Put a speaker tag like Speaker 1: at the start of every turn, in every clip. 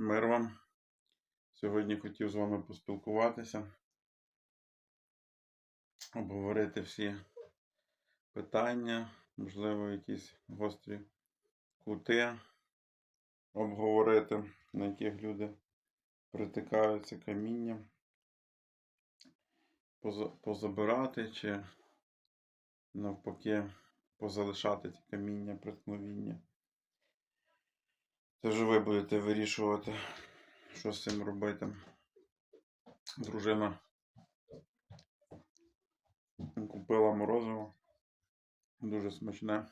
Speaker 1: Мир вам. Сьогодні хотів з вами поспілкуватися, обговорити всі питання, можливо, якісь гострі кути обговорити, на яких люди притикаються камінням, позабирати чи навпаки позалишати ці каміння преткновіння. Це вже ви будете вирішувати, що з цим робити. Дружина купила морозиво. Дуже смачне.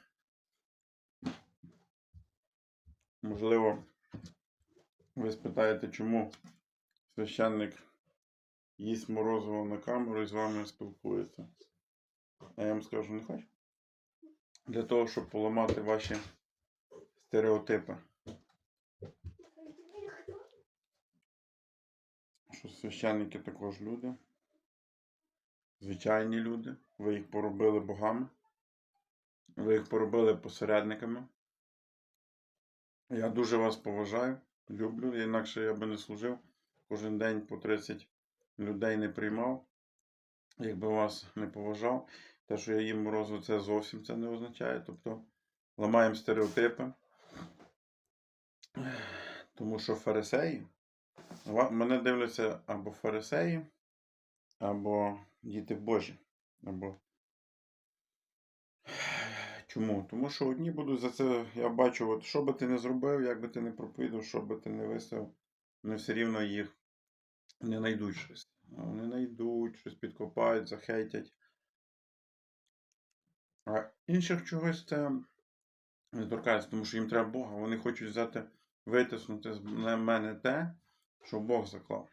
Speaker 1: Можливо, ви спитаєте, чому священник їсть морозиво на камеру і з вами спілкується. А я вам скажу, не хочу. Для того, щоб поламати ваші стереотипи. Що священники також люди, звичайні люди. Ви їх поробили богами, ви їх поробили посередниками. Я дуже вас поважаю, люблю, інакше я би не служив. Кожен день по 30 людей не приймав. Якби вас не поважав, те, що я їм морозу, це зовсім це не означає. Тобто ламаємо стереотипи. Тому що фарисеї. Мене дивляться або фарисеї, або діти Божі. Або... Чому? Тому що одні будуть за це, я бачу, от, що би ти не зробив, як би ти не проповідав, що би ти не висив, вони все рівно їх не знайдуть щось. Вони знайдуть, щось підкопають, захейтять. А інших чогось це не торкається, тому що їм треба Бога. Вони хочуть взяти, витиснути з мене те, що Бог заклав.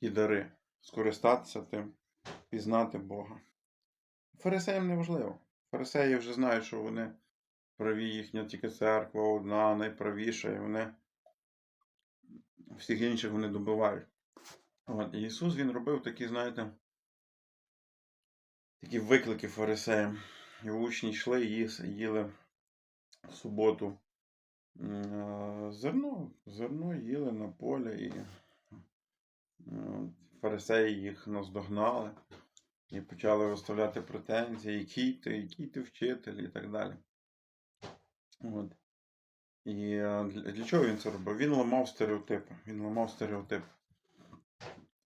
Speaker 1: Ті дари. Скористатися тим, пізнати Бога. Фарисеям не важливо. Фарисеї вже знають, що вони праві, їхня тільки церква одна, найправіша, і вони всіх інших вони добивають. От, і Ісус Він робив такі, знаєте, такі виклики фарисеям. Його учні йшли їли в суботу зерно, зерно їли на полі, і е, фарисеї їх наздогнали і почали виставляти претензії, який ти, який ти вчитель і так далі. От. І е, для, чого він це робив? Він ламав стереотипи. Він ламав стереотипи.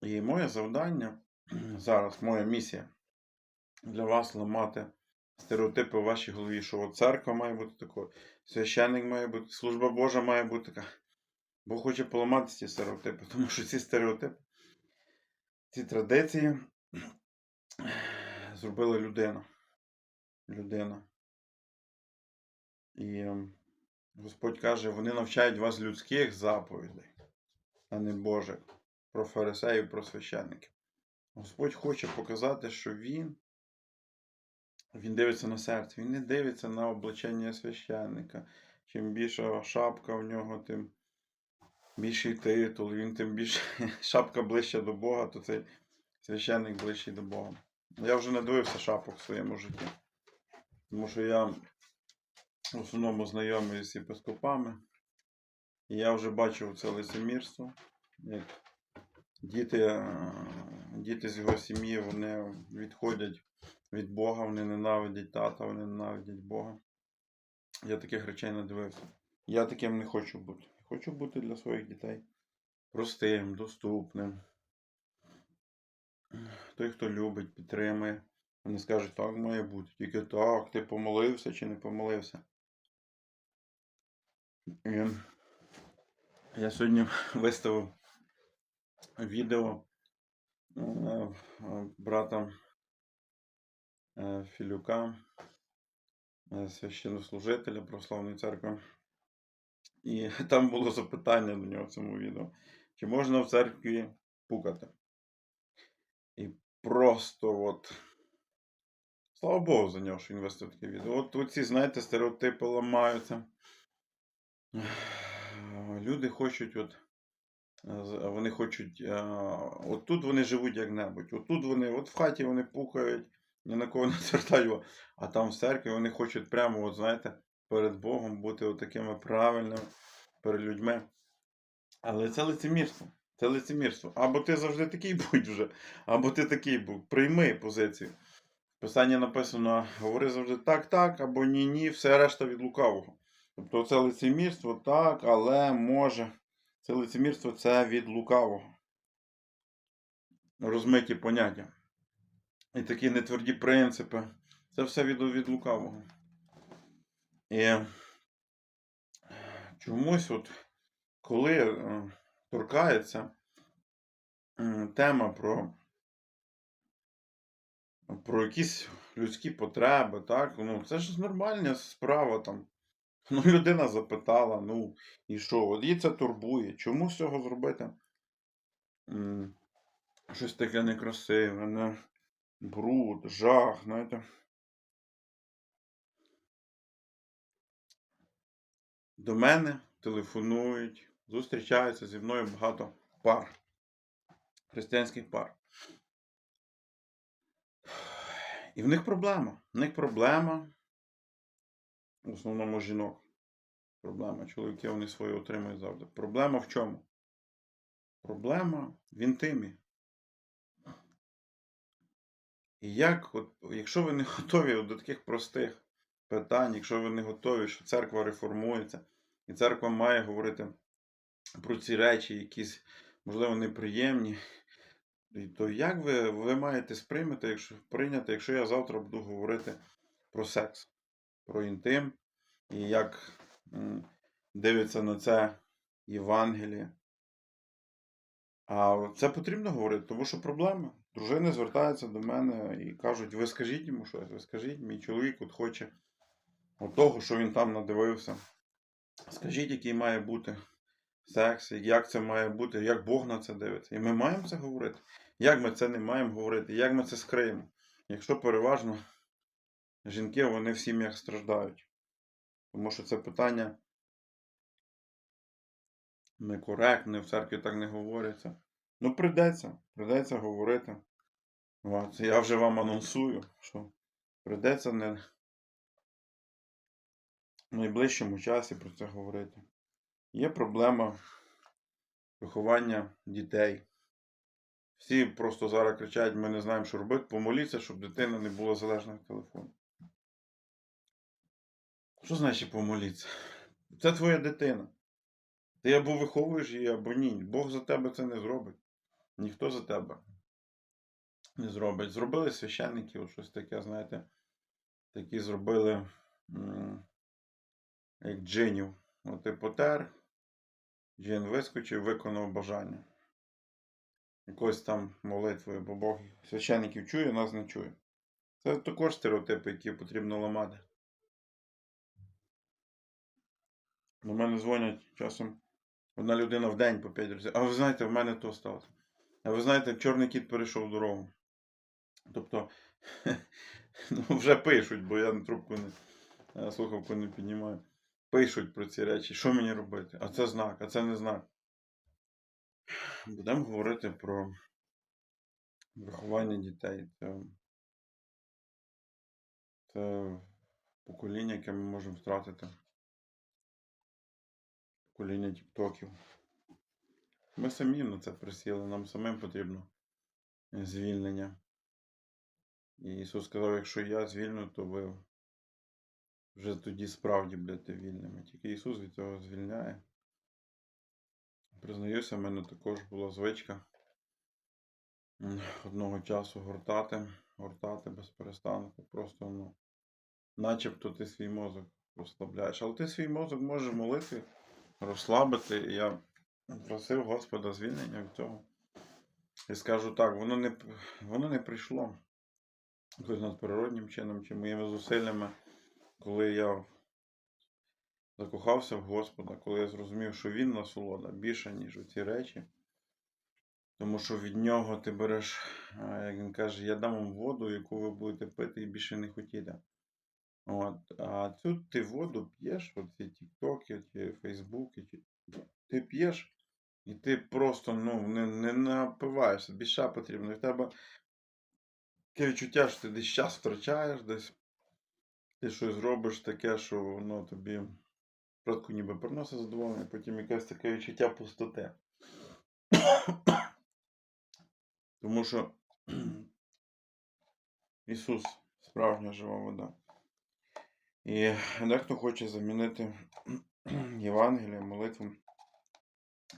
Speaker 1: І моє завдання зараз, моя місія для вас ламати стереотипи в вашій голові, що церква має бути такою, священник має бути, служба Божа має бути така. Бог хоче поламати ці стереотипи, тому що ці стереотипи, ці традиції зробила людина. Людина. І Господь каже, вони навчають вас людських заповідей, а не Божих, про фарисеїв, про священників. Господь хоче показати, що Він, він дивиться на серце, він не дивиться на облачення священника. Чим більша шапка в нього, тим більший титул, він тим більше шапка ближче до Бога, то цей священник ближчий до Бога. Я вже не дивився шапок в своєму житті. Тому що я в основному знайомий з єпископами. І я вже бачив це лицемірство. Як діти, е, діти з його сім'ї вони відходять від Бога, вони ненавидять тата, вони ненавидять Бога. Я таких речей не дивився. Я таким не хочу бути. Хочу бути для своїх дітей простим, доступним. Той, хто любить, підтримує. Вони скажуть, так має бути. Тільки так, ти помолився чи не помолився. І я сьогодні виставив відео е, е, брата Філюка, е, священнослужителя Православної церкви. І там було запитання до нього в цьому відео. Чи можна в церкві пукати? І просто от. Слава Богу за нього, що він виставив таке відео. От оці, знаєте, стереотипи ламаються. Люди хочуть, от, вони хочуть, е, от тут вони живуть як-небудь, от тут вони, от в хаті вони пукають, ні на кого не звертають, увагу, а там в церкві вони хочуть прямо, от, знаєте, перед Богом бути от такими правильними перед людьми. Але це лицемірство. Це лицемірство. Або ти завжди такий будь вже, або ти такий був. Прийми позицію. В Писанні написано: говори завжди так, так, або ні, ні, все решта від лукавого. Тобто це лицемірство так, але може. Це лицемірство це від лукавого. Розмиті поняття. І такі нетверді принципи. Це все від, від лукавого. І чомусь, от, коли е, торкається тема про, про якісь людські потреби, так? Ну, це ж нормальна справа там. Ну, людина запитала, ну, і що? От її це турбує. Чому з цього зробити? Щось таке некрасиве, не бруд, жах, знаєте. До мене телефонують, зустрічаються зі мною багато пар, християнських пар. І в них проблема. В них проблема, в основному жінок. Проблема. Чоловіки вони свої отримують завжди. Проблема в чому? Проблема в інтимі. І як, от, якщо ви не готові от до таких простих питань, якщо ви не готові, що церква реформується, і церква має говорити про ці речі, якісь, можливо, неприємні, то як ви, ви маєте сприйняти, якщо, прийняти, якщо я завтра буду говорити про секс, про інтим, і як дивиться на це Євангеліє? А це потрібно говорити, тому що проблема. Дружини звертаються до мене і кажуть, ви скажіть йому щось, ви скажіть, мій чоловік от хоче от того, що він там надивився. Скажіть, який має бути секс, як це має бути, як Бог на це дивиться. І ми маємо це говорити. Як ми це не маємо говорити, як ми це скриємо? Якщо переважно жінки вони в сім'ях страждають. Тому що це питання некоректне, в церкві так не говориться. Ну, прийдеться, прийдеться говорити. От, я вже вам анонсую, що прийдеться не в найближчому часі про це говорити. Є проблема виховання дітей. Всі просто зараз кричать, ми не знаємо, що робити. Помоліться, щоб дитина не була залежна від телефону. Що значить помоліться? Це твоя дитина. Ти або виховуєш її, або ні. Бог за тебе це не зробить. Ніхто за тебе не зробить. Зробили священники, щось таке, знаєте, такі зробили як джинів. От ти потер, джин вискочив, виконав бажання. Якось там молитвою, бо Бог священників чує, нас не чує. Це також стереотипи, які потрібно ламати. До мене дзвонять часом одна людина в день по 5 разів. А ви знаєте, в мене то сталося. А ви знаєте, чорний кіт перейшов дорогу. Тобто, ну, вже пишуть, бо я на трубку не слухавку не піднімаю. Пишуть про ці речі. Що мені робити? А це знак, а це не знак. Будемо говорити про виховання дітей. Це, це покоління, яке ми можемо втратити. Покоління тіктоків. Ми самі на це присіли, нам самим потрібно звільнення. І Ісус сказав, якщо я звільню, то ви вже тоді справді будете вільними. Тільки Ісус від цього звільняє. Признаюся, в мене також була звичка одного часу гортати, гортати без перестанку. Просто, ну, начебто ти свій мозок розслабляєш. Але ти свій мозок можеш молити, розслабити. Я просив Господа звільнення від цього. І скажу так, воно не, воно не прийшло якось надприроднім чином чи моїми зусиллями, коли я закохався в Господа, коли я зрозумів, що Він насолода більше, ніж у ці речі. Тому що від нього ти береш, як він каже, я дам вам воду, яку ви будете пити і більше не хотіти. От. А цю ти воду п'єш, оці тіктоки, ці фейсбуки, ти п'єш, і ти просто ну, не, не напиваєшся, більше потрібно. В тебе таке відчуття, що ти десь час втрачаєш, десь ти щось робиш таке, що воно тобі Спочатку ніби приносить задоволення, потім якесь таке відчуття пустоти. Тому що Ісус справжня жива вода. І дехто хоче замінити Євангелія, молитву,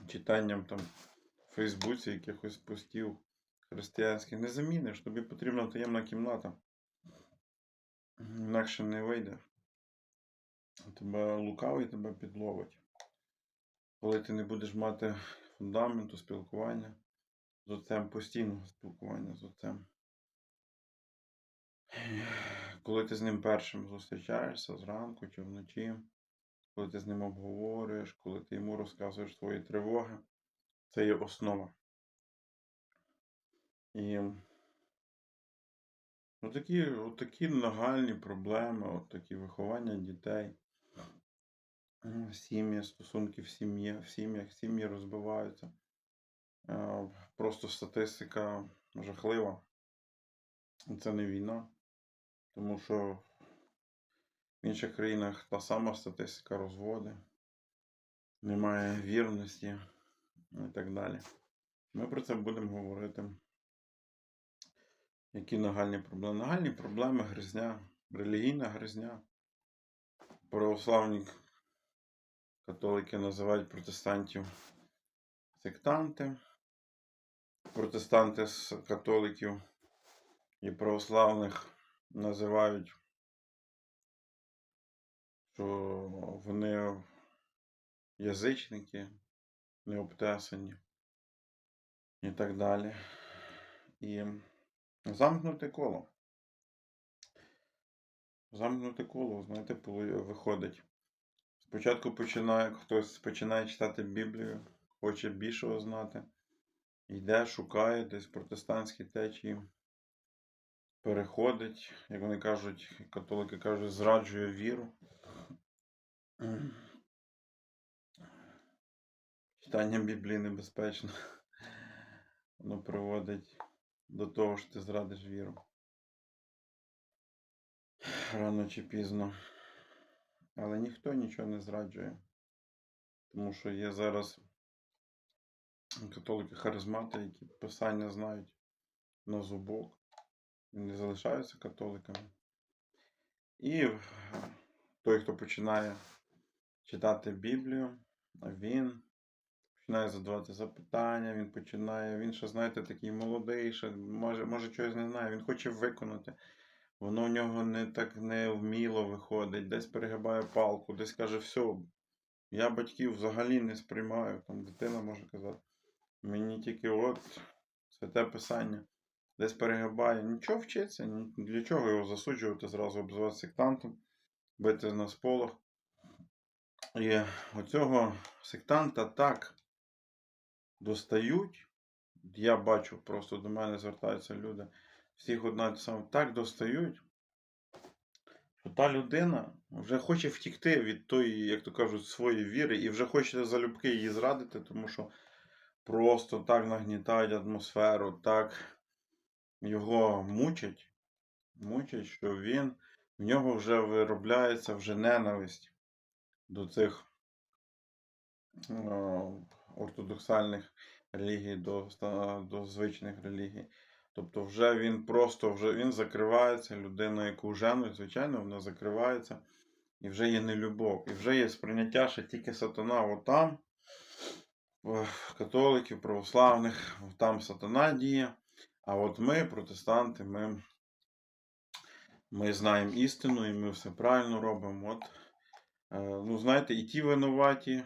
Speaker 1: читанням там в Фейсбуці якихось постів християнських. Не заміниш, тобі потрібна таємна кімната. Інакше не вийде. Тебе лукавий тебе підловить. Коли ти не будеш мати фундаменту спілкування з отцем, постійного спілкування з отцем. Коли ти з ним першим зустрічаєшся зранку чи вночі, коли ти з ним обговорюєш, коли ти йому розказуєш свої тривоги, це є основа. І отакі, отакі нагальні проблеми, отакі виховання дітей, сім'ї, стосунки в сім'ї, в сім'ях, сім'ї розбиваються. Е, Просто статистика жахлива. Це не війна. Тому що в інших країнах та сама статистика розводи, немає вірності і так далі. Ми про це будемо говорити. Які нагальні проблеми? Нагальні проблеми гризня, релігійна гризня. Православні католики називають протестантів сектанти. Протестанти з католиків і православних називають, що вони язичники, необтесані і так далі. І замкнуте коло. Замкнуте коло, знаєте, виходить. Спочатку починає хтось починає читати Біблію, хоче більшого знати. Йде, шукає десь протестантські течії, переходить, як вони кажуть, католики кажуть, зраджує віру. Читання Біблії небезпечно. Воно приводить до того, що ти зрадиш віру. Рано чи пізно. Але ніхто нічого не зраджує. Тому що є зараз католики харизмати, які писання знають на зубок. Не залишаються католиками. І той, хто починає читати Біблію, він починає задавати запитання, він починає, він ще, знаєте, такий молодий, ще, може, може чогось не знає, він хоче виконати. Воно в нього не так невміло виходить, десь перегибає палку, десь каже, все, я батьків взагалі не сприймаю, там дитина може казати. Мені тільки от святе писання десь перегибає. Нічого вчиться, для чого його засуджувати, зразу обзивати сектантом, бити на сполох. І оцього сектанта так достають. Я бачу, просто до мене звертаються люди. Всіх одна так достають, що та людина вже хоче втікти від тої, як то кажуть, своєї віри, і вже хоче залюбки її зрадити, тому що просто так нагнітають атмосферу, так його мучать, мучать, що він, в нього вже виробляється вже ненависть до цих е, ортодоксальних релігій, до, до звичних релігій. Тобто вже він просто вже він закривається, людина, яку женуть, звичайно, вона закривається, і вже є нелюбов, і вже є сприйняття, що тільки сатана отам, в католиків, православних, там сатана діє. А от ми, протестанти, ми, ми знаємо істину і ми все правильно робимо. От, е, ну, знаєте, і ті винуваті,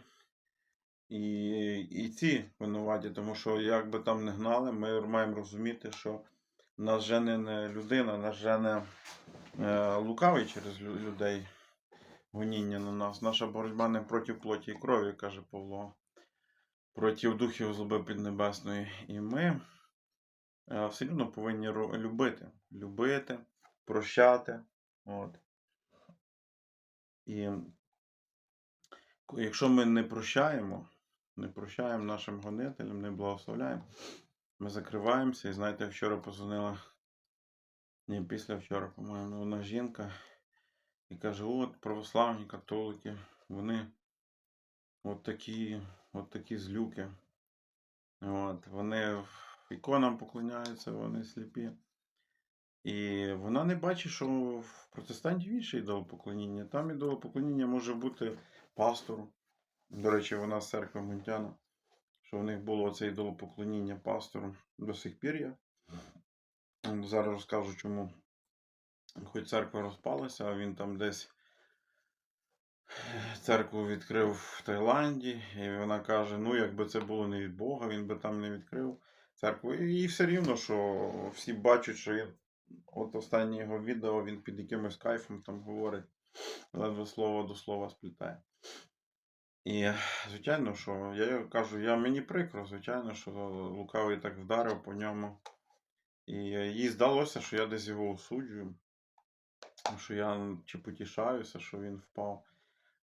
Speaker 1: і, і ці винуваті, тому що як би там не гнали, ми маємо розуміти, що нас жене не людина, нас жене е, лукавий через людей гоніння на нас. Наша боротьба не проти плоті і крові, каже Павло, проти духів злоби піднебесної. І ми е, все одно повинні любити. Любити, прощати. От. І якщо ми не прощаємо, не прощаємо нашим гонителям, не благословляємо, ми закриваємося. І знаєте, вчора позвонила, ні, після вчора, по-моєму, одна жінка і каже: от православні католики, вони от такі, от такі злюки. От, вони іконам поклоняються, вони сліпі. І вона не бачить, що в протестантів інше ідолопоклоніння. Там ідолопоклоніння може бути пастору. До речі, вона з церкви Мунтяна, що в них було це ідолопоклоніння пастору. До сих пір є. Зараз розкажу, чому. Хоч церква розпалася, а він там десь церкву відкрив в Таїланді, і вона каже: ну, якби це було не від Бога, він би там не відкрив церкву. І все рівно, що всі бачать, що він, от останнє його відео він під якимось кайфом там говорить, ледве слово до слова сплітає. І, звичайно, що я кажу, я мені прикро, звичайно, що лукавий так вдарив по ньому. І їй здалося, що я десь його осуджую, що я чи потішаюся, що він впав.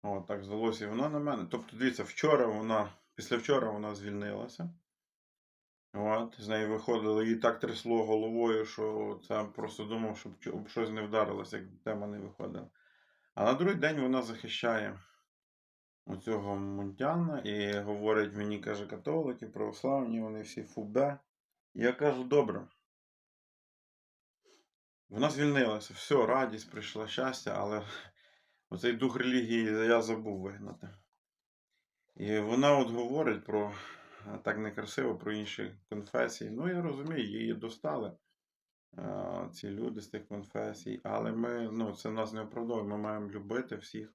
Speaker 1: От, так здалося і вона на мене. Тобто, дивіться, вчора вона, після вчора вона звільнилася. От, з нею виходило, їй так трясло головою, що це просто думав, щоб щось не вдарилося, як тема не виходила. А на другий день вона захищає оцього Мунтяна і говорить мені, каже, католики, православні, вони всі фубе. Я кажу, добре. Вона звільнилася, все, радість прийшла, щастя, але оцей дух релігії я забув вигнати. І вона от говорить про так некрасиво про інші конфесії. Ну, я розумію, її достали ці люди з тих конфесій, але ми, ну, це нас не оправдовує. Ми маємо любити всіх.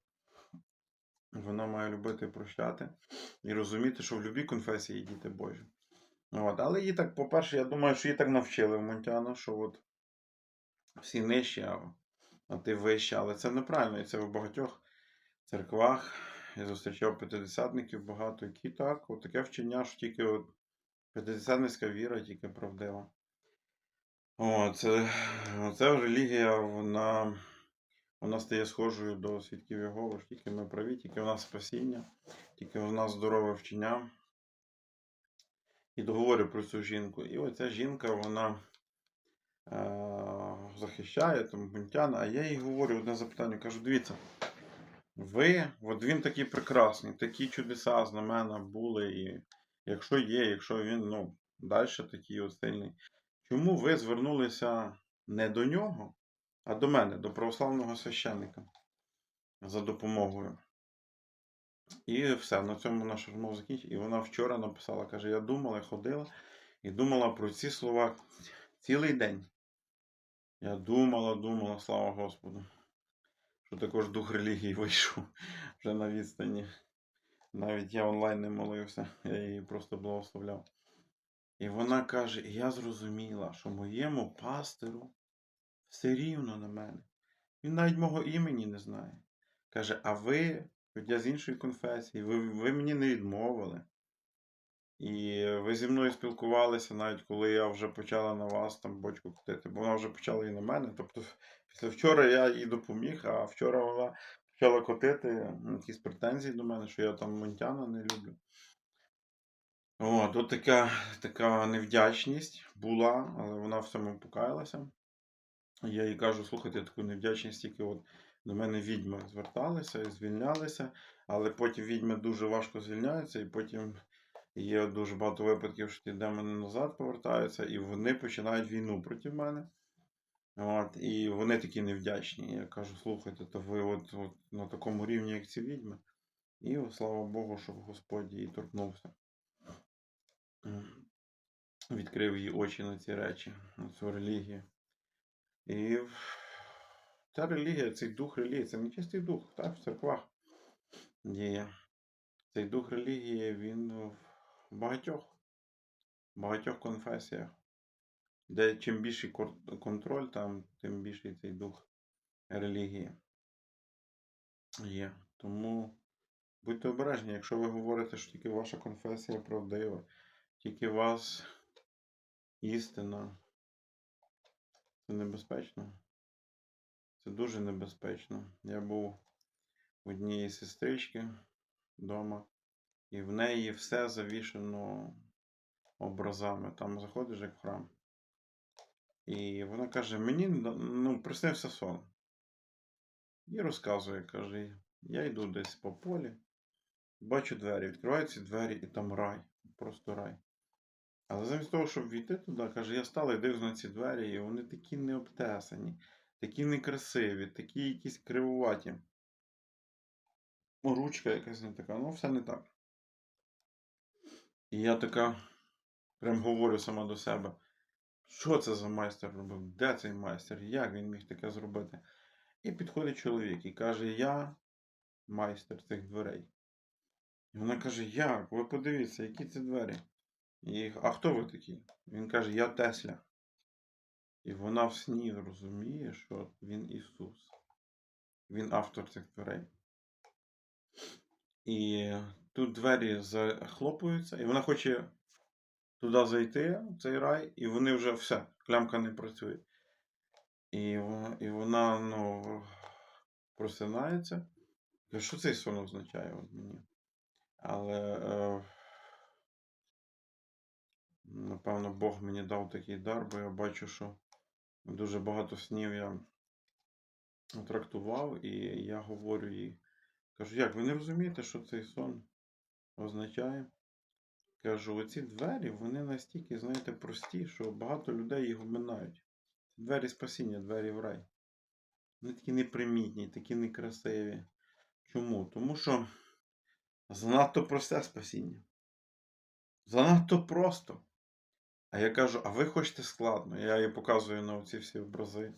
Speaker 1: Вона має любити і прощати і розуміти, що в любій конфесії є діти Божі. От. Але її так, по-перше, я думаю, що її так навчили в Монтяна, що от всі нижчі, а, а ти вище. Але це неправильно, і це в багатьох церквах. Я зустрічав п'ятидесятників багато, які так, от таке вчення, що тільки от п'ятидесятницька віра, тільки правдива. О, це, це релігія, вона, вона стає схожою до свідків Єгови, ж тільки ми праві, тільки в нас спасіння, тільки в нас здорове вчення. І договорю про цю жінку. І оця жінка, вона е- захищає там бунтяна, а я їй говорю одне запитання, кажу, дивіться. Ви, от він такий прекрасний, такі чудеса, знамена були, і якщо є, якщо він ну, далі такий от сильний, чому ви звернулися не до нього, до мене, до православного священника за допомогою? І все, на цьому наша розмова закінчить. І вона вчора написала, каже, я думала, ходила і думала про ці слова цілий день. Я думала, думала, слава Господу що також дух релігії вийшов вже на відстані. Навіть я онлайн не молився, я її просто благословляв. І вона каже: я зрозуміла, що моєму пастиру все рівно на мене. Він навіть мого імені не знає. Каже, а ви, я з іншої конфесії, ви, ви мені не відмовили. І ви зі мною спілкувалися, навіть коли я вже почала на вас там бочку кутити, бо вона вже почала і на мене. Тобто, після вчора я їй допоміг, а вчора вона почала котити якісь претензії до мене, що я там Монтяна не люблю. От, от така, така невдячність була, але вона в цьому покаялася. Я їй кажу, слухайте, таку невдячність тільки от до мене відьми зверталися і звільнялися, але потім відьми дуже важко звільняються, і потім є дуже багато випадків, що ті демони назад повертаються, і вони починають війну проти мене. От, і вони такі невдячні. Я кажу, слухайте, то ви от, от на такому рівні, як ці відьми. І слава Богу, щоб Господь її торкнувся. Відкрив її очі на ці речі, на цю релігію. І ця релігія, цей дух релігії, це не чистий дух, так, в церквах діє. Цей дух релігії, він в багатьох, багатьох конфесіях. Де чим більший контроль, там, тим більший цей дух релігії є. Тому будьте обережні, якщо ви говорите, що тільки ваша конфесія правдива, тільки вас істина, це небезпечно. Це дуже небезпечно. Я був у однієї сестрички вдома, і в неї все завішено образами. Там заходиш як в храм. І вона каже: мені ну, приснився сон. І розказує, каже, я йду десь по полі, Бачу двері, відкриваються двері, і там рай. Просто рай. Але замість того, щоб війти туди, каже, я стала дивлюсь на ці двері, і вони такі необтесані, такі некрасиві, такі якісь кривуваті. Ручка якась не така, ну все не так. І я така прям говорю сама до себе. Що це за майстер робив? Де цей майстер? Як він міг таке зробити? І підходить чоловік і каже: Я майстер цих дверей. І вона каже: Як? Ви подивіться, які це двері? І, а хто ви такі? Він каже, я Тесля. І вона в сні розуміє, що він Ісус. Він автор цих дверей. І тут двері захлопуються, і вона хоче туди зайти, в цей рай, і вони вже все, клямка не працює. І, вона- і вона ну, просинається. Що цей сон означає от мені? Але е, напевно Бог мені дав такий дар, бо я бачу, що дуже багато снів я трактував, і я говорю їй, кажу, як ви не розумієте, що цей сон означає? Кажу, оці двері, вони настільки, знаєте, прості, що багато людей їх обминають. Двері спасіння, двері в рай. Вони такі непримітні, такі некрасиві. Чому? Тому що занадто просте спасіння. Занадто просто. А я кажу, а ви хочете складно? Я їй показую на оці всі образи,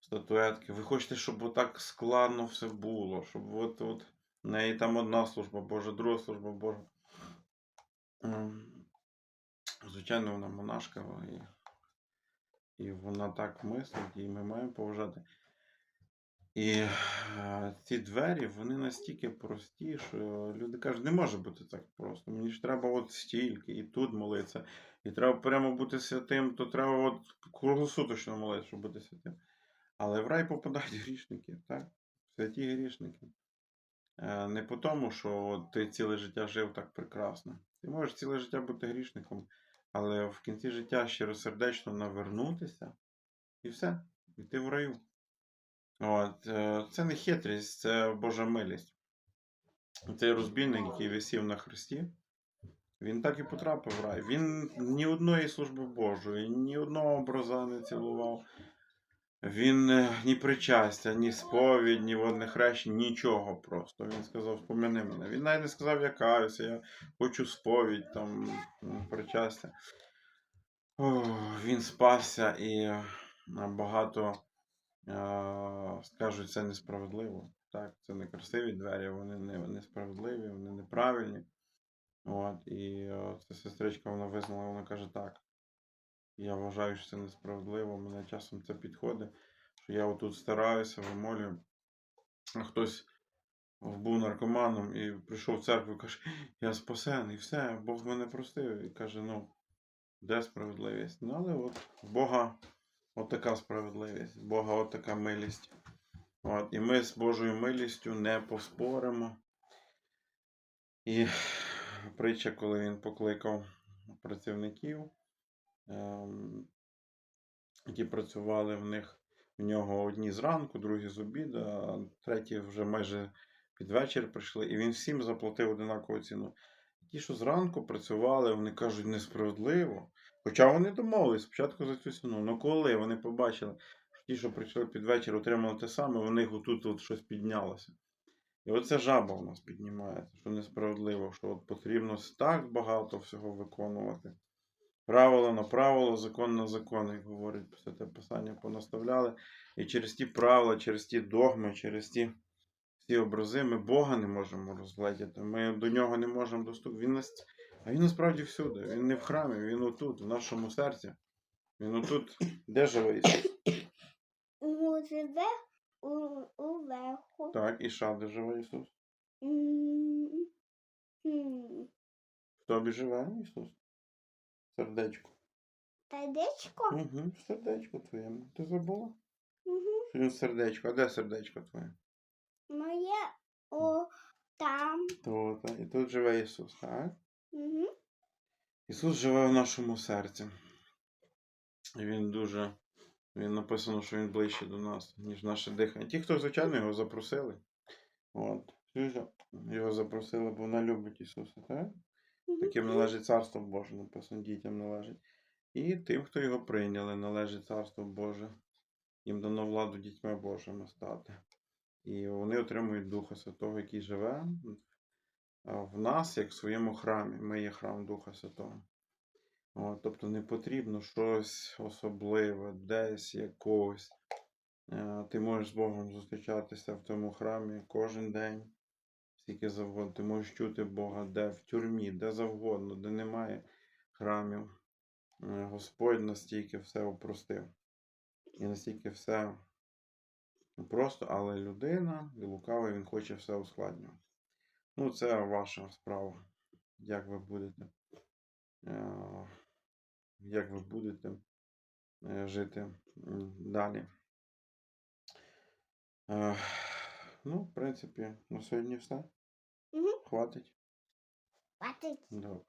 Speaker 1: статуетки. Ви хочете, щоб отак складно все було, щоб от, от в неї там одна служба Божа, друга служба Божа. Ем, Звичайно, вона монашка, і, і вона так мислить, і ми маємо поважати. І е, ці двері, вони настільки прості, що люди кажуть, не може бути так просто. Мені ж треба от стільки, і тут молитися. І треба прямо бути святим, то треба от круглосуточно молитися, щоб бути святим. Але в рай попадають грішники, так? Святі грішники. Е, Не по тому, що ти ціле життя жив так прекрасно. Ти можеш ціле життя бути грішником, але в кінці життя щиросердечно навернутися і все, і ти в раю. От, е, це не хитрість, це Божа милість. Цей розбійник, який висів на хресті, він так і потрапив в рай. Він ні одної служби Божої, ні одного образа не цілував. Він е, ні причастя, ні сповідь, ні водне хрещення, нічого просто. Він сказав, спомяни мене. Він навіть не сказав, я каюся, я хочу сповідь, там, причастя. О, він спасся і багато е, скажуть, це несправедливо. Так, це не красиві двері, вони не, несправедливі, вони неправильні. От, і е, ця сестричка вона визнала, вона каже, так. Я вважаю, що це несправедливо, мене часом це підходить, що я отут стараюся, вимолюю. А хтось був наркоманом і прийшов в церкву і каже, я спасений, все, Бог мене простив. І каже, ну, де справедливість? Ну, але от Бога от така справедливість, Бога от така милість. От, і ми з Божою милістю не поспоримо. І притча, коли він покликав працівників, ем, які працювали в них в нього одні зранку, другі з обіду, а треті вже майже під вечір прийшли, і він всім заплатив одинакову ціну. Ті, що зранку працювали, вони кажуть, несправедливо. Хоча вони домовились спочатку за цю ціну. Ну коли вони побачили, що ті, що прийшли під вечір, отримали те саме, у них отут от щось піднялося. І оце жаба у нас піднімається, що несправедливо, що от потрібно так багато всього виконувати. Правило на правило, закон на закон, як говорить Святе Писання, понаставляли. І через ті правила, через ті догми, через ті всі образи ми Бога не можемо розгледіти. Ми до нього не можемо доступити. Він нас... А він насправді всюди. Він не в храмі, він отут, в нашому серці. Він отут, де живе Ісус?
Speaker 2: Ну, живе у, уверху.
Speaker 1: Так, і ша, де живе Ісус?
Speaker 2: М, м.
Speaker 1: В тобі живе Ісус? Сердечко.
Speaker 2: Сердечко?
Speaker 1: Угу, в сердечку твоєму. Ти забула?
Speaker 2: Угу.
Speaker 1: Що він сердечко. А де сердечко твоє?
Speaker 2: Моє о там.
Speaker 1: Тут. а, І тут живе Ісус, так?
Speaker 2: Угу.
Speaker 1: Ісус живе в нашому серці. І Він дуже. Він написано, що він ближче до нас, ніж наше дихання. Ті, хто, звичайно, його запросили. От. Його запросила, бо вона любить Ісуса, так? Таким належить Царство Боже, написано, дітям належить. І тим, хто його прийняли, належить Царство Боже. Їм дано владу дітьми Божими стати. І вони отримують Духа Святого, який живе в нас, як в своєму храмі. Ми є храм Духа Святого. От, тобто не потрібно щось особливе, десь якогось. Е, Ти можеш з Богом зустрічатися в тому храмі кожен день, скільки завгодно. Ти можеш чути Бога де в тюрмі, де завгодно, де немає храмів. Е, Господь настільки все упростив. І настільки все просто, але людина і лукавий, він хоче все ускладнювати. Ну, це ваша справа. Як ви будете, е, як ви будете е, жити далі. Е, Ну, в принципі, на сьогодні все.
Speaker 2: Угу.
Speaker 1: Хватить.
Speaker 2: Хватить.
Speaker 1: Добре.